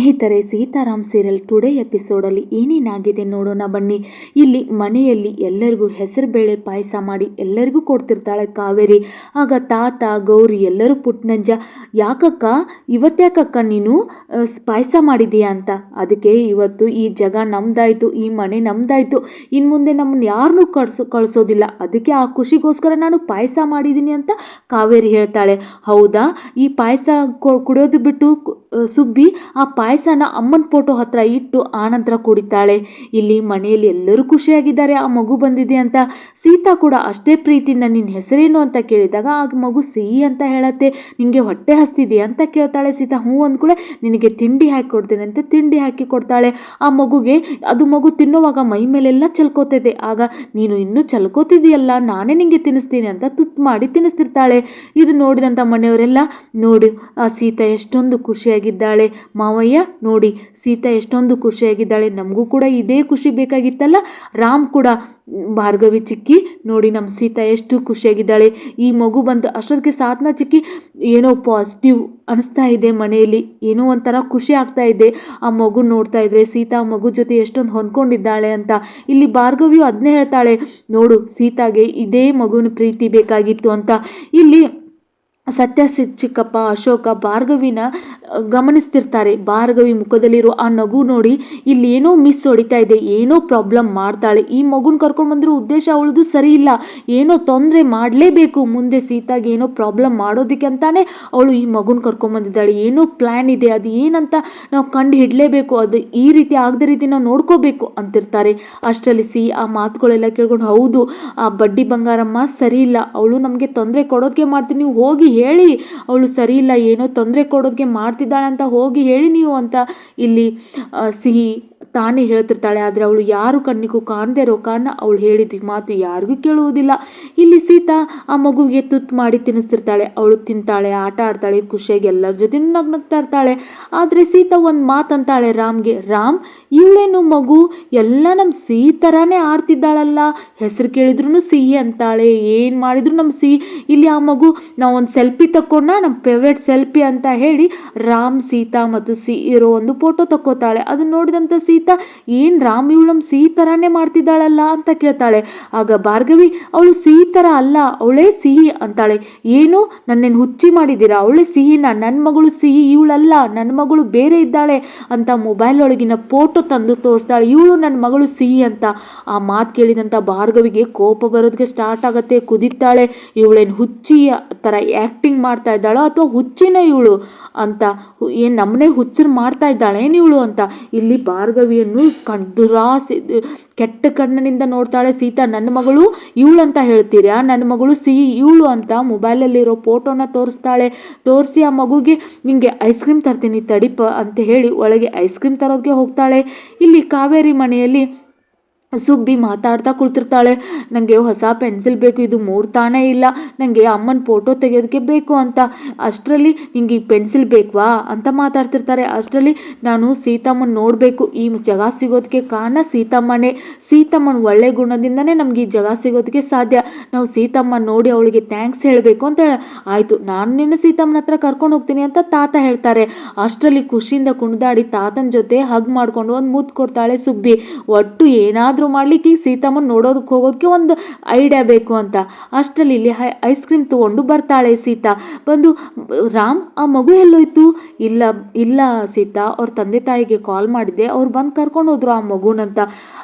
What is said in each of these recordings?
ಸ್ನೇಹಿತರೆ, Sitaram serial today ಎಪಿಸೋಡಲ್ಲಿ ಏನೇನಾಗಿದೆ ನೋಡೋಣ ಬನ್ನಿ. ಇಲ್ಲಿ ಮನೆಯಲ್ಲಿ ಎಲ್ಲರಿಗೂ ಹೆಸರುಬೇಳೆ ಪಾಯಸ ಮಾಡಿ ಎಲ್ಲರಿಗೂ ಕೊಡ್ತಿರ್ತಾಳೆ ಕಾವೇರಿ. ಆಗ ತಾತ, ಗೌರಿ ಎಲ್ಲರೂ ಪುಟ್ನಂಜ, ಯಾಕಕ್ಕ, ಇವತ್ತ್ಯಾಕಕ್ಕ ನೀನು ಪಾಯಸ ಮಾಡಿದೀಯಾ ಅಂತ? ಅದಕ್ಕೆ ಇವತ್ತು ಈ ಜಗ ನಮ್ದಾಯ್ತು, ಈ ಮನೆ ನಮ್ದಾಯ್ತು. ಇನ್ನು ಮುಂದೆ ನಮ್ಮನ್ನು ಯಾರನ್ನೂ ಕಳ್ಸೋ, ಕಳಿಸೋದಿಲ್ಲ. ಅದಕ್ಕೆ ಆ ಖುಷಿಗೋಸ್ಕರ ನಾನು ಪಾಯಸ ಮಾಡಿದ್ದೀನಿ ಅಂತ ಕಾವೇರಿ ಹೇಳ್ತಾಳೆ. ಹೌದಾ, ಈ ಪಾಯಸ ಕುಡಿಯೋದು ಬಿಟ್ಟು ಸುಬ್ಬಿ ಆ ಪಾಯಸನ ಅಮ್ಮನ ಫೋಟೋ ಹತ್ರ ಇಟ್ಟು ಆನಂತರ ಕುಡಿತಾಳೆ ಇಲ್ಲಿ ಮನೆಯಲ್ಲಿ ಎಲ್ಲರೂ ಖುಷಿಯಾಗಿದ್ದಾರೆ, ಆ ಮಗು ಬಂದಿದೆ ಅಂತ. ಸೀತಾ ಕೂಡ ಅಷ್ಟೇ ಪ್ರೀತಿಯಿಂದ ನಿನ್ನ ಹೆಸರೇನು? ಅಂತ ಕೇಳಿದಾಗ ಆ ಮಗು ಸಿಹಿ ಅಂತ ಹೇಳತ್ತೆ. ನಿಂಗೆ ಹೊಟ್ಟೆ ಹಸ್ತಿದೆ ಅಂತ ಕೇಳ್ತಾಳೆ ಸೀತಾ. ಹ್ಞೂ ಅಂದ್ಕೂಳೆ ನಿನಗೆ ತಿಂಡಿ ಹಾಕಿ ಕೊಡ್ತೇನೆ ಅಂತ ತಿಂಡಿ ಹಾಕಿ ಕೊಡ್ತಾಳೆ. ಆ ಮಗುಗೆ, ಅದು ಮಗು ತಿನ್ನುವಾಗ ಮೈ ಮೇಲೆಲ್ಲ ಚಲ್ಕೋತಿದೆ. ಆಗ, ನೀನು ಇನ್ನೂ ಚಲ್ಕೋತಿದೆಯಲ್ಲ ನಾನೇ ನಿಂಗೆ ತಿನ್ನಿಸ್ತೀನಿ ಅಂತ ತುತ್ತು ಮಾಡಿ ತಿನ್ನಿಸ್ತಿರ್ತಾಳೆ. ಇದು ನೋಡಿದಂಥ ಮನೆಯವರೆಲ್ಲ, ನೋಡಿ, ಆ ಸೀತಾ ಎಷ್ಟೊಂದು ಖುಷಿಯಾಗಿದ್ದಾಳೆ. ಮಾವಯ್ಯ, ನೋಡಿ, ಸೀತಾ ಎಷ್ಟೊಂದು ಖುಷಿಯಾಗಿದ್ದಾಳೆ. ನಮಗೂ ಕೂಡ ಇದೇ ಖುಷಿ ಬೇಕಾಗಿತ್ತಲ್ಲ? ರಾಮ್ ಕೂಡ, ಭಾರ್ಗವಿ ಚಿಕ್ಕಿ, ನೋಡಿ ನಮ್ಮ ಸೀತಾ ಎಷ್ಟು ಖುಷಿಯಾಗಿದ್ದಾಳೆ. ಈ ಮಗು ಬಂದು ಅಷ್ಟೊತ್ತಿಗೆ ಸಾತ್ನ ಚಿಕ್ಕಿ, ಏನೋ ಪಾಸಿಟಿವ್ ಅನಿಸ್ತಾ ಇದೆ ಮನೆಯಲ್ಲಿ. ಏನೋ ಒಂಥರ ಖುಷಿ ಆಗ್ತಾ ಇದೆ. ಆ ಮಗು ನೋಡ್ತಾ ಇದ್ರೆ, ಸೀತಾ ಮಗು ಜೊತೆ ಎಷ್ಟೊಂದು ಹೊಂದ್ಕೊಂಡಿದ್ದಾಳೆ ಅಂತ. ಇಲ್ಲಿ ಭಾರ್ಗವಿಯು ಅದನ್ನೇ ಹೇಳ್ತಾಳೆ, ನೋಡು, ಸೀತಾಗೆ ಇದೇ ಮಗುವಿನ ಪ್ರೀತಿ ಬೇಕಾಗಿತ್ತು ಅಂತ. ಇಲ್ಲಿ ಸತ್ಯ ಚಿಕ್ಕಪ್ಪ, ಅಶೋಕ ಭಾರ್ಗವಿನ ಗಮನಿಸ್ತಿರ್ತಾರೆ. ಭಾರ್ಗವಿ ಮುಖದಲ್ಲಿರೋ ಆ ನಗು ನೋಡಿ ಇಲ್ಲಿ ಏನೋ ಮಿಸ್ ಹೊಡಿತಾ ಇದೆ, ಏನೋ ಪ್ರಾಬ್ಲಮ್ ಮಾಡ್ತಾಳೆ. ಈ ಮಗುನ ಕರ್ಕೊಂಡು ಬಂದಿರೋ ಉದ್ದೇಶ ಅವಳದು ಸರಿ ಇಲ್ಲ. ಏನೋ ತೊಂದರೆ ಮಾಡಲೇಬೇಕು. ಮುಂದೆ ಸೀತಾಗೆ ಏನೋ ಪ್ರಾಬ್ಲಮ್ ಮಾಡೋದಕ್ಕೆ ಅಂತಾನೆ ಅವಳು ಈ ಮಗುನ ಕರ್ಕೊಂಬಂದಿದ್ದಾಳೆ ಏನೋ ಪ್ಲ್ಯಾನ್ ಇದೆ, ಅದು ಏನಂತ ನಾವು ಕಂಡು ಹಿಡಲೇಬೇಕು. ಅದು ಈ ರೀತಿ ಆಗದ ರೀತಿ ನಾವು ನೋಡ್ಕೋಬೇಕು ಅಂತಿರ್ತಾರೆ. ಅಷ್ಟರಲ್ಲಿ ಸಿ ಆ ಮಾತುಗಳೆಲ್ಲ ಕೇಳ್ಕೊಂಡು, ಹೌದು, ಆ ಬಡ್ಡಿ ಬಂಗಾರಮ್ಮ ಸರಿ ಇಲ್ಲ. ಅವಳು ನಮಗೆ ತೊಂದರೆ ಕೊಡೋದಕ್ಕೆ ಮಾಡ್ತೀನಿ ನೀವು ಹೋಗಿ ಹೇಳಿ ಅವಳು ಸರಿ ಇಲ್ಲ ಏನೋ ತೊಂದರೆ ಕೊಡೋದಕ್ಕೆ ಮಾಡ್ತಿದ್ದಾಳಂತ ಹೋಗಿ ಹೇಳಿ ನೀವು ಅಂತ ಇಲ್ಲಿ ಸಿಹಿ ತಾನೇ ಹೇಳ್ತಿರ್ತಾಳೆ, ಆದರೆ ಅವಳು ಯಾರು ಕಣ್ಣಿಗೂ ಕಾಣದೇ ಇರೋ ಕಾರಣ ಅವಳು ಹೇಳಿದ ಮಾತು ಯಾರಿಗೂ ಕೇಳುವುದಿಲ್ಲ. ಇಲ್ಲಿ ಸೀತಾ ಆ ಮಗುವಿಗೆ ತುತ್ತು ಮಾಡಿ ತಿನ್ನಿಸ್ತಿರ್ತಾಳೆ, ಅವಳು ತಿಂತಾಳೆ, ಆಟ ಆಡ್ತಾಳೆ, ಖುಷಿಯಾಗಿ ಎಲ್ಲರ ಜೊತೆ ನಗ್ನಗ್ತಾ ಇರ್ತಾಳೆ. ಆದರೆ ಸೀತಾ ಒಂದು ಮಾತಂತಾಳೆ ರಾಮ್ಗೆ, ರಾಮ್, ಇವಳೇನು ಮಗು? ಎಲ್ಲ ನಮ್ಮ ಸಿಹಿ ಥರಾನೇ ಆಡ್ತಿದ್ದಾಳಲ್ಲ. ಹೆಸರು ಕೇಳಿದ್ರು ಸಿಹಿ ಅಂತಾಳೆ, ಏನು ಮಾಡಿದ್ರು ನಮ್ಮ ಸಿಹಿ. ಇಲ್ಲಿ ಆ ಮಗು, ನಾವು ಒಂದು ಸೆಲ್ಫಿ ತಕ್ಕೊಂಡ ನಮ್ಮ ಫೇವ್ರೆಟ್ ಸೆಲ್ಫಿ ಅಂತ ಹೇಳಿ ರಾಮ್, ಸೀತಾ ಮತ್ತು ಸಿ ಇರೋ ಒಂದು ಫೋಟೋ ತಕ್ಕೋತಾಳೆ. ಅದನ್ನ ನೋಡಿದಂಥ ಸೀತಾ ಏನು ರಾಮ ಇವಳು ನಮ್ಮ ಸಿಹಿ ಥರಾನೇ ಮಾಡ್ತಿದ್ದಾಳಲ್ಲ? ಅಂತ ಕೇಳ್ತಾಳೆ. ಆಗ ಭಾರ್ಗವಿ, ಅವಳು ಸಿಹಿ ಅಲ್ಲ, ಅವಳೇ ಸಿಹಿ ಅಂತಾಳೆ. ಏನು? ನನ್ನೇನು ಹುಚ್ಚಿ ಮಾಡಿದ್ದೀರಾ? ಅವಳೇ ಸಿಹಿನ? ನನ್ನ ಮಗಳು ಸಿಹಿ, ಇವಳಲ್ಲ ನನ್ನ ಮಗಳು ಬೇರೆ ಇದ್ದಾಳೆ ಅಂತ ಮೊಬೈಲ್ ಒಳಗಿನ ಫೋಟೋ ತಂದು ತೋರಿಸ್ತಾಳೆ. ಇವಳು ನನ್ನ ಮಗಳು ಸಿಹಿ ಅಂತ. ಆ ಮಾತು ಕೇಳಿದಂಥ ಭಾರ್ಗವಿಗೆ ಕೋಪ ಬರೋದಕ್ಕೆ ಸ್ಟಾರ್ಟ್ ಆಗುತ್ತೆ. ಕುದಿತಾಳೆ. ಇವಳೇನು ಹುಚ್ಚಿಯ ಥರ ಆ್ಯಕ್ಟಿಂಗ್ ಮಾಡ್ತಾ ಇದ್ದಾಳೋ ಅಥವಾ ಹುಚ್ಚಿನ ಇವಳು? ಅಂತ. ಏನು ನಮ್ಮನೆ ಹುಚ್ಚರು ಮಾಡ್ತಾ ಇದ್ದಾಳೇನು ಇವಳು? ಅಂತ. ಇಲ್ಲಿ ಭಾರ್ಗವಿಯನ್ನು ಕಣ್ ದುರಾಸೆ ಕೆಟ್ಟ ಕಣ್ಣಿನಿಂದ ನೋಡ್ತಾಳೆ ಸೀತಾ. ನನ್ನ ಮಗಳು ಇವಳು ಅಂತ ಹೇಳ್ತೀರಾ? ನನ್ನ ಮಗಳು ಸಿ, ಇವಳು ಅಂತ ಮೊಬೈಲಲ್ಲಿರೋ ಫೋಟೋನ ತೋರಿಸ್ತಾಳೆ. ತೋರಿಸಿ ಆ ಮಗುಗೆ ನಿಮಗೆ ಐಸ್ ಕ್ರೀಮ್ ತರ್ತೀನಿ ತಡಿಪ ಅಂತ ಹೇಳಿ ಒಳಗೆ ಐಸ್ ಕ್ರೀಮ್ ತರೋದಕ್ಕೆ ಹೋಗ್ತಾಳೆ. ಇಲ್ಲಿ ಕಾವೇರಿ ಮನೆಯಲ್ಲಿ ಸುಬ್ಬಿ ಮಾತಾಡ್ತಾ ಕುಳಿತಿರ್ತಾಳೆ. ನನಗೆ ಹೊಸ ಪೆನ್ಸಿಲ್ ಬೇಕು, ಇದು ಮೂಡ್ತಾನೇ ಇಲ್ಲ. ನನಗೆ ಅಮ್ಮನ ಫೋಟೋ ತೆಗೆಯೋದಕ್ಕೆ ಬೇಕು ಅಂತ. ಅಷ್ಟರಲ್ಲಿ ನಿಂಗೆ ಈ ಪೆನ್ಸಿಲ್ ಬೇಕವಾ? ಅಂತ ಮಾತಾಡ್ತಿರ್ತಾರೆ. ಅಷ್ಟರಲ್ಲಿ ನಾನು ಸೀತಮ್ಮನ ನೋಡಬೇಕು. ಈ ಜಗ ಸಿಗೋದಕ್ಕೆ ಕಾರಣ ಸೀತಮ್ಮನೇ. ಸೀತಮ್ಮನ ಒಳ್ಳೆ ಗುಣದಿಂದನೇ ನಮಗೆ ಈ ಜಗ ಸಿಗೋದಕ್ಕೆ ಸಾಧ್ಯ. ನಾವು ಸೀತಮ್ಮ ನೋಡಿ ಅವಳಿಗೆ ಥ್ಯಾಂಕ್ಸ್ ಹೇಳಬೇಕು ಅಂತ ಹೇಳ ಆಯಿತು, ನಾನು ನಿನ್ನ ಸೀತಮ್ಮನ ಹತ್ರ ಕರ್ಕೊಂಡು ಹೋಗ್ತೀನಿ ಅಂತ ತಾತ ಹೇಳ್ತಾರೆ. ಅಷ್ಟರಲ್ಲಿ ಖುಷಿಯಿಂದ ಕುಣಿದಾಡಿ ತಾತನ ಜೊತೆ ಹಗ್ ಮಾಡ್ಕೊಂಡು ಒಂದು ಮುತ್ತು ಕೊಡ್ತಾಳೆ ಸುಬ್ಬಿ. ಒಟ್ಟು ಏನಾದರೂ ಮಾಡ್ಲಿಕ್ಕೆ ಈ ಸೀತಮ್ಮನ ನೋಡೋದಕ್ಕೆ ಹೋಗೋದಕ್ಕೆ ಒಂದು ಐಡಿಯಾ ಬೇಕು ಅಂತ. ಅಷ್ಟರಲ್ಲಿ ಇಲ್ಲಿ ಐಸ್ ಕ್ರೀಮ್ ತೊಗೊಂಡು ಬರ್ತಾಳೆ ಸೀತಾ. ಬಂದು, ರಾಮ್, ಆ ಮಗು ಎಲ್ಲೋಯ್ತು? ಇಲ್ಲ ಇಲ್ಲ ಸೀತಾ, ಅವ್ರ ತಂದೆ ತಾಯಿಗೆ ಕಾಲ್ ಮಾಡಿದೆ ಅವ್ರು ಬಂದು ಕರ್ಕೊಂಡು ಹೋದ್ರು ಆ ಮಗುನಂತ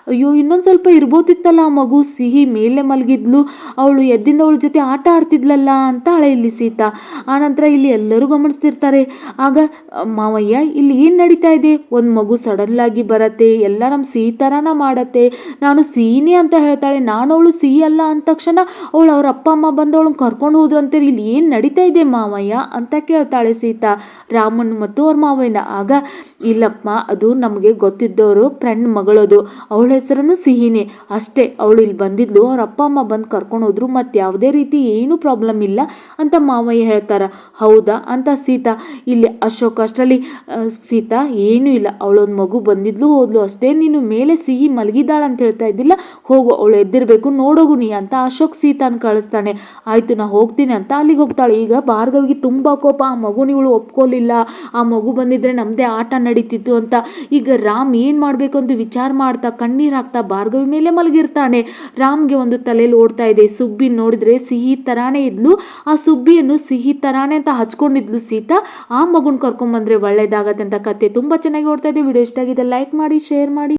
ಅಯ್ಯೋ, ಇನ್ನೊಂದು ಸ್ವಲ್ಪ ಇರ್ಬೋದಿತ್ತಲ್ಲ ಆ ಮಗು? ಸಿಹಿ ಮೇಲೆ ಮಲಗಿದ್ಲು. ಅವಳು ಎದ್ದಿಂದ ಅವಳ ಜೊತೆ ಆಟ ಆಡ್ತಿದ್ಲಲ್ಲ? ಅಂತಾಳೆ ಇಲ್ಲಿ ಸೀತಾ. ಆನಂತರ ಇಲ್ಲಿ ಎಲ್ಲರೂ ಗಮನಿಸ್ತಿರ್ತಾರೆ. ಆಗ, ಮಾವಯ್ಯ, ಇಲ್ಲಿ ಏನು ನಡೀತಾ ಇದೆ? ಒಂದು ಮಗು ಸಡನ್ಲಾಗಿ ಬರತ್ತೆ, ಎಲ್ಲ ನಮ್ಮ ಸಿಹಿ ಥರನ ಮಾಡತ್ತೆ. ನಾನು ಸಿಹಿನೇ ಅಂತ ಹೇಳ್ತಾಳೆ, ನಾನು ಅವಳು ಸಿಹಿ ಅಲ್ಲ ಅಂದ ತಕ್ಷಣ ಅವಳು ಅವ್ರ ಅಪ್ಪ, ಅಮ್ಮ ಬಂದು ಅವಳನ್ನ ಕರ್ಕೊಂಡು ಹೋದ್ರು ಅಂತ ಇಲ್ಲಿ ಏನು ನಡೀತಾ ಇದೆ ಮಾವಯ್ಯ ಅಂತ ಕೇಳ್ತಾಳೆ ಸೀತಾ. ರಾಮನ್ ಮತ್ತು ಅವ್ರ ಮಾವಯ್ಯನ. ಆಗ, ಇಲ್ಲಪ್ಪ, ಅದು ನಮಗೆ ಗೊತ್ತಿದ್ದವರು ಫ್ರೆಂಡ್ ಮಗಳದು, ಅವಳ ಹೆಸರನ್ನು ಸಿಹಿನೇ. ಅಷ್ಟೇ, ಅವಳು ಇಲ್ಲಿ ಬಂದಿದ್ಲು, ಅವ್ರ ಅಪ್ಪ, ಅಮ್ಮ ಬಂದು ಕರ್ಕೊಂಡು ಹೋದ್ರು, ಮತ್ತು ಯಾವುದೇ ರೀತಿ ಏನೂ ಪ್ರಾಬ್ಲಮ್ ಇಲ್ಲ ಅಂತ ಮಾವಯ್ಯ ಹೇಳ್ತಾರ. ಹೌದಾ ಅಂತ ಸೀತಾ. ಇಲ್ಲಿ ಅಶೋಕ್, ಅಷ್ಟರಲ್ಲಿ ಸೀತಾ, ಏನೂ ಇಲ್ಲ. ಅವಳೊಂದು ಮಗು ಬಂದಿದ್ಲು, ಹೋದ್ಲು ಅಷ್ಟೇ, ನೀನು ಮೇಲೆ ಸಿಹಿ ಮಲಗಿದ್ದಾಳಂತ. ಅಂತ ಹೇಳ್ತಾ ಇದ್ದಿಲ್ಲ. ಹೋಗು, ಅವಳು ಎದ್ದಿರಬೇಕು, ನೋಡೋಗು ನೀ ಅಂತ ಅಶೋಕ್ ಸೀತಾನ ಕಳಿಸ್ತಾನೆ. ಆಯಿತು, ನಾ ಹೋಗ್ತೀನಿ ಅಂತ ಅಲ್ಲಿಗೆ ಹೋಗ್ತಾಳೆ. ಈಗ ಭಾರ್ಗವಿಗೆ ತುಂಬ ಕೋಪ. ಆ ಮಗುನ ಇವಳು ಒಪ್ಕೊಳ್ಳಿಲ್ಲ ಆ ಮಗು ಬಂದಿದ್ರೆ ನಮ್ಮದೇ ಆಟ ನಡೀತಿತ್ತು ಅಂತ. ಈಗ ರಾಮ್ ಏನು ಮಾಡಬೇಕು ಅಂತ ವಿಚಾರ ಮಾಡ್ತಾ ಕಣ್ಣೀರು ಹಾಕ್ತಾ ಭಾರ್ಗವಿ ಮೇಲೆ ಮಲಗಿರ್ತಾನೆ. ರಾಮ್ಗೆ ಒಂದು ತಲೆಯಲ್ಲಿ ಓಡ್ತಾ ಇದೆ. ಸುಬ್ಬಿ ನೋಡಿದ್ರೆ ಸಿಹಿ ಥರಾನೇ ಇದ್ಲು. ಆ ಸುಬ್ಬಿಯನ್ನು ಸಿಹಿ ಥರಾನೇ ಅಂತ ಹಚ್ಕೊಂಡಿದ್ಲು ಸೀತಾ. ಆ ಮಗುನ ಕರ್ಕೊಂಬಂದ್ರೆ ಒಳ್ಳೇದಾಗತ್ತೆ ಅಂತ ಕತೆ. ತುಂಬ ಚೆನ್ನಾಗಿ ಓಡ್ತಾ ಇದೆ. ವಿಡಿಯೋ ಇಷ್ಟ ಆಗಿದೆ ಲೈಕ್ ಮಾಡಿ, ಶೇರ್ ಮಾಡಿ.